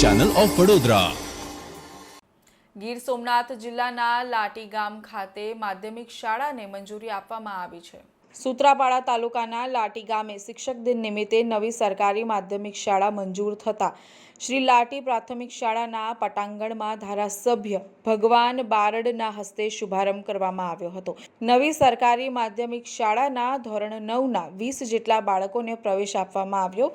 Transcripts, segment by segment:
Channel of Vadodara Gir Somnath જિલ્લાના લાટી ગામ ખાતે માધ્યમિક શાળાને મંજૂરી આપવામાં આવી છે. સૂત્રાપાડા તાલુકાના લાટી ગામે શિક્ષક દિન નિમિત્તે નવી સરકારી માધ્યમિક શાળા મંજૂર થતા શ્રી લાટી પ્રાથમિક શાળાના પટાંગણમાં ધારાસભ્ય ભગવાન બારડના હસ્તે શુભારંભ કરવામાં આવ્યો હતો. નવી સરકારી માધ્યમિક શાળાના ધોરણ નવના વીસ જેટલા બાળકોને પ્રવેશ આપવામાં આવ્યો.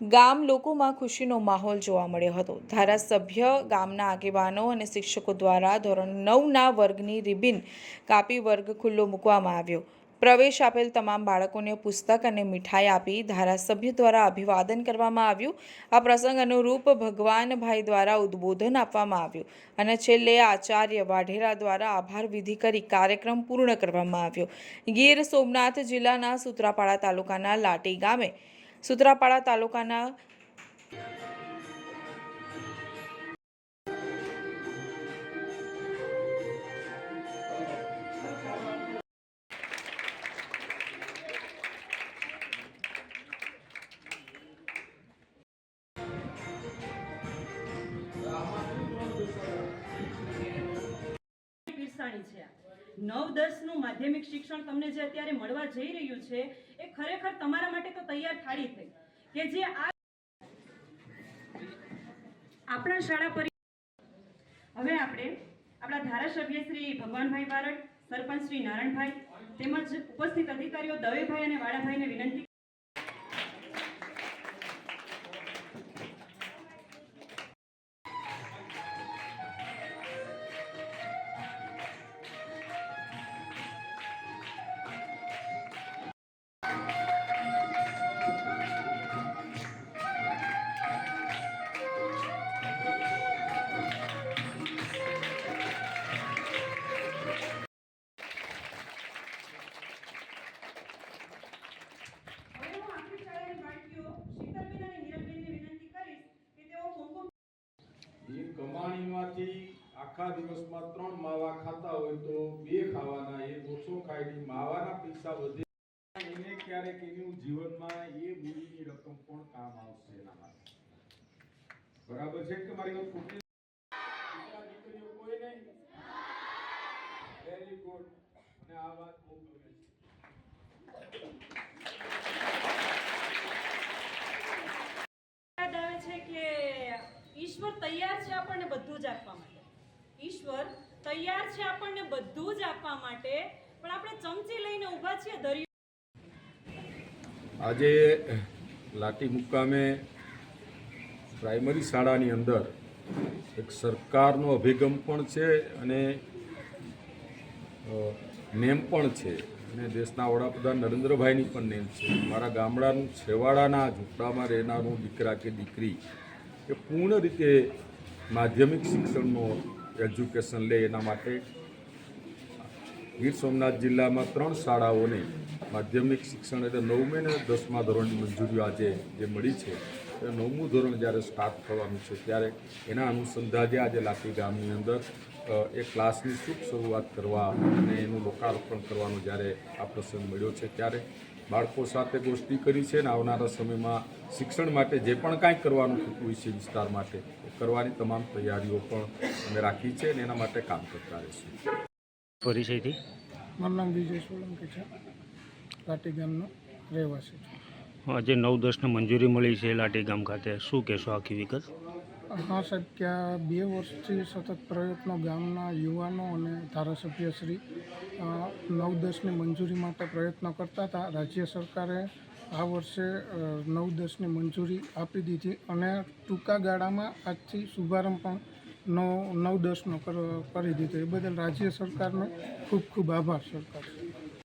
ગામ લોકોમાં ખુશીનો માહોલ જોવા મળ્યો હતો. ધારાસભ્ય, ગામના આગેવાનો અને શિક્ષકો દ્વારા ધોરણ નવના વર્ગની રિબિન કાપી વર્ગ ખુલ્લો મૂકવામાં આવ્યો. પ્રવેશ આપેલ તમામ બાળકોને પુસ્તક અને મીઠાઈ આપી ધારાસભ્ય દ્વારા અભિવાદન કરવામાં આવ્યું. આ પ્રસંગ અનુરૂપ ભગવાનભાઈ દ્વારા ઉદ્બોધન આપવામાં આવ્યું અને છેલ્લે આચાર્ય વાઢેરા દ્વારા આભાર વિધિ કરી કાર્યક્રમ પૂર્ણ કરવામાં આવ્યો. ગીર સોમનાથ જિલ્લાના સુત્રાપાડા તાલુકાના લાટી ગામે સૂત્રાપાડા તાલુકાના છે. નવ દસનું માધ્યમિક શિક્ષણ તમને જે અત્યારે મળવા જઈ રહ્યું છે, એ ખરેખર તમારા માટે તો તૈયાર થાળી થઈ. કે જે આ આપણા શાળા પરી હવે આપણે આપણા ધારાસભ્ય શ્રી ભગવાનભાઈ બારડ, સરપંચ શ્રી નારાયણભાઈ તેમજ ઉપસ્થિત અધિકારીઓ દવેભાઈ અને વાળાભાઈને વિનંતી એ કમાણીમાંથી આખા દિવસમાં ત્રણ માવા ખાતા હોય તો બે ખાવાના એ ઓછો ખાય માવાના પૈસા વધે. એને ક્યારેક એનું જીવનમાં એ મૂડીની રકમ પણ કામ આવશે એના માટે. બરાબર છે કે મારી વાત ખોટી? દીકરીઓ કોઈ નહીં. વેરી ગુડ અને આ વાત બહુ ગમે છે યાદ આવે છે કે ઈશ્વર તૈયાર છે આપણને બધું જ આપવા માટે. ઈશ્વર તૈયાર છે આપણને બધું જ આપવા માટે, પણ આપણે ચમચી લઈને ઊભા છીએ દરિયો. આજે લાટી મુકામે પ્રાઇમરી શાળાની અંદર એક સરકારનો અભિગમ પણ છે અને નેમ પણ છે. અને દેશના વડાપ્રધાન નરેન્દ્રભાઈની પણ નેમ છે. મારા ગામડાનું છેવાડાના ઝૂંપડામાં રહેનારું દીકરા કે દીકરી એ પૂર્ણ રીતે માધ્યમિક શિક્ષણનું એજ્યુકેશન લે એના માટે ગીર સોમનાથ જિલ્લામાં ત્રણ શાળાઓને માધ્યમિક શિક્ષણ એટલે નવમે અને દસમા ધોરણની મંજૂરીઓ આજે જે મળી છે, એ નવમું ધોરણ જ્યારે સ્ટાર્ટ થવાનું છે, ત્યારે એના અનુસંધાને આજે લાઠી ગામની અંદર એ ક્લાસની શુભ શરૂઆત કરવા અને એનું લોકાર્પણ કરવાનો જ્યારે આ પ્રસંગ મળ્યો છે, ત્યારે બાળકો સાથે ગોષ્ઠી કરી છે અને આવનારા સમયમાં શિક્ષણ માટે જે પણ કાંઈ કરવાનું થતું હોય છે વિસ્તાર માટે કરવાની તમામ તૈયારીઓ પણ અમે રાખી છે અને એના માટે કામ કરતા રહીશું. પરિચયથી? મારું નામ વિજય સોલંકી છે. લાટી ગામનો રહેવાસી છું. આજે નવ દસને મંજૂરી મળી છે લાટી ગામ ખાતે. શું કહેશો આખી વિગત? હા સાહેબ, ત્યાં બે વર્ષથી સતત પ્રયત્નો ગામના યુવાનો અને ધારાસભ્યશ્રી નવ દસની મંજૂરી માટે પ્રયત્નો કરતા હતા. રાજ્ય સરકારે આ વર્ષે નવ દસની મંજૂરી આપી દીધી અને ટૂંકા ગાળામાં આજથી શુભારંભ પણ નવ નવ દસનો કરી દીધો. એ બદલ રાજ્ય સરકારનો ખૂબ ખૂબ આભાર સરકાર.